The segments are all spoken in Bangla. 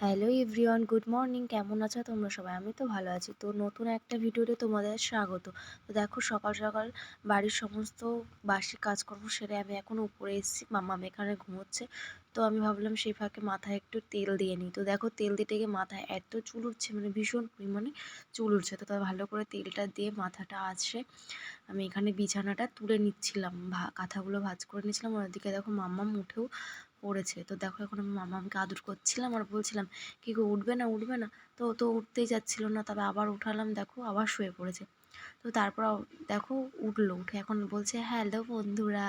Hello everyone, good morning. কেমন আছো? তোমরা সবাই? আমি তো ভালো আছি। তো নতুন একটা ভিডিওতে তোমাদের স্বাগত। তো দেখো, সকাল সকাল বাড়ির সমস্ত বাসি কাজকর্ম সেরে আমি এখন উপরে এসেছি। মাম্মাম এখানে ঘুমোচ্ছে। তো আমি ভাবলাম, সেই ফাঁকে মাথায় একটু তেল দিয়ে নিই। তো দেখো, তেল দিতে গিয়ে মাথায় এত চুল উঠছে মানে ভীষণ পরিমাণে চুল উঠছে। তো ভালো করে তেলটা দিয়ে মাথাটা আছে আমি এখানে বিছানাটা তুলে নিচ্ছিলাম। ভা, কাঁথাগুলো ভাজ করে নিচ্ছিলাম। আর ওদিকে দেখো, মাম্মাম উঠেও পড়েছে। তো দেখো এখন আমি মামামকে আদর করছিলাম আর বলছিলাম, কী গো, উঠবে না উঠবে না? তো তো উঠতেই যাচ্ছিল না, তবে আবার উঠালাম, দেখো আবার শুয়ে পড়েছে। তো তারপর দেখো উঠল, উঠে এখন বলছে, হ্যালো বন্ধুরা।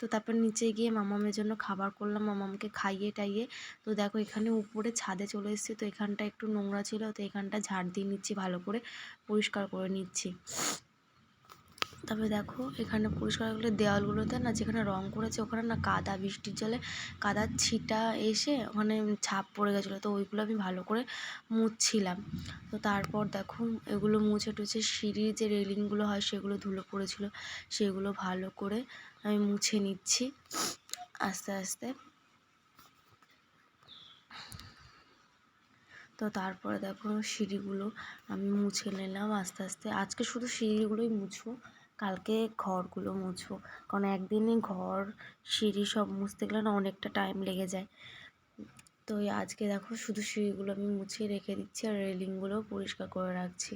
তো তারপর নিচে গিয়ে মামামের জন্য খাবার করলাম, মামামকে খাইয়ে টাইয়ে। তো দেখো এখানে উপরে ছাদে চলে এসেছি, তো এখানটা একটু নোংরা ছিল, তো এখানটা ঝাড় দিয়ে নিচ্ছি ভালো করে, পরিষ্কার করে নিচ্ছি। তারপরে দেখো, এখানে পরিষ্কার দেওয়ালগুলোতে না যেখানে রং করেছে ওখানে না কাদা, বৃষ্টির জলে কাদার ছিটা এসে ওখানে ছাপ পড়ে গেছিল। তো ওইগুলো আমি ভালো করে মুছছিলাম। তো তারপর দেখো, এগুলো মুছে টুছে সিঁড়ির যে রেলিংগুলো হয় সেগুলো ধুলো পড়েছিল। সেগুলো ভালো করে আমি মুছে নিচ্ছি আস্তে আস্তে। তো তারপরে দেখো, সিঁড়িগুলো আমি মুছে নিলাম আস্তে আস্তে। আজকে শুধু সিঁড়িগুলোই মুছবো। কালকে ঘরগুলো মুছো কারণ একদিনই ঘর, সিঁড়ি সব মুছতে গেলে না অনেকটা টাইম লেগে যায়। তো আজকে দেখো শুধু সিঁড়িগুলো আমি মুছিয়ে রেখে দিচ্ছি আর রেলিংগুলোও পরিষ্কার করে রাখছি।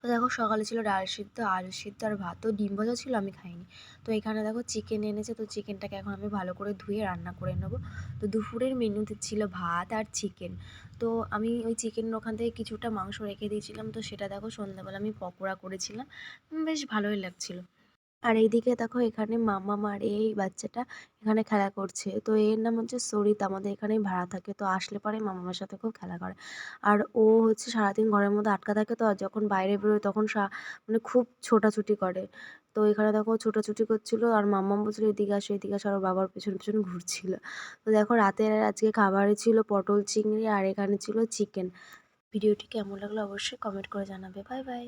তো দেখো সকালে ছিল ডাল সিদ্ধ, আলু সিদ্ধ আর ভাত। তো ডিম ভাজা ছিল, আমি খাইনি। তো এখানে দেখো চিকেন এনেছে, তো চিকেনটাকে এখন আমি ভালো করে ধুয়ে রান্না করে নেব। তো দুপুরের মেনুতে ছিল ভাত আর চিকেন তো আমি ওই চিকেনের ওখান থেকে কিছুটা মাংস রেখে দিয়েছিলাম। তো সেটা দেখো সন্ধ্যাবেলা আমি পকোড়া করেছিলাম। বেশ ভালোই লাগছিল। আর এইদিকে দেখো এখানে মামা মার, এই বাচ্চাটা এখানে খেলা করছে। তো এর নাম হচ্ছে সরিত, আমাদের এখানেই ভাড়া থাকে। তো আসলে পরে মামার সাথে খুব খেলা করে। আর ও হচ্ছে সারাদিন ঘরের মধ্যে আটকা থাকে তো, আর যখন বাইরে বেরোয় তখন মানে খুব ছোটাছুটি করে। তো এখানে দেখো ছোটাছুটি করছিল, আর মাম্মাম বলছিল, এদিকে আসো এদিকে আসো। আর বাবার পেছন পেছন ঘুরছিল। তো দেখো রাতের আজকে খাবারে ছিল পটল চিংড়ি, আর এখানে ছিল চিকেন। ভিডিওটি কেমন লাগল অবশ্যই কমেন্ট করে জানাবে। Bye bye.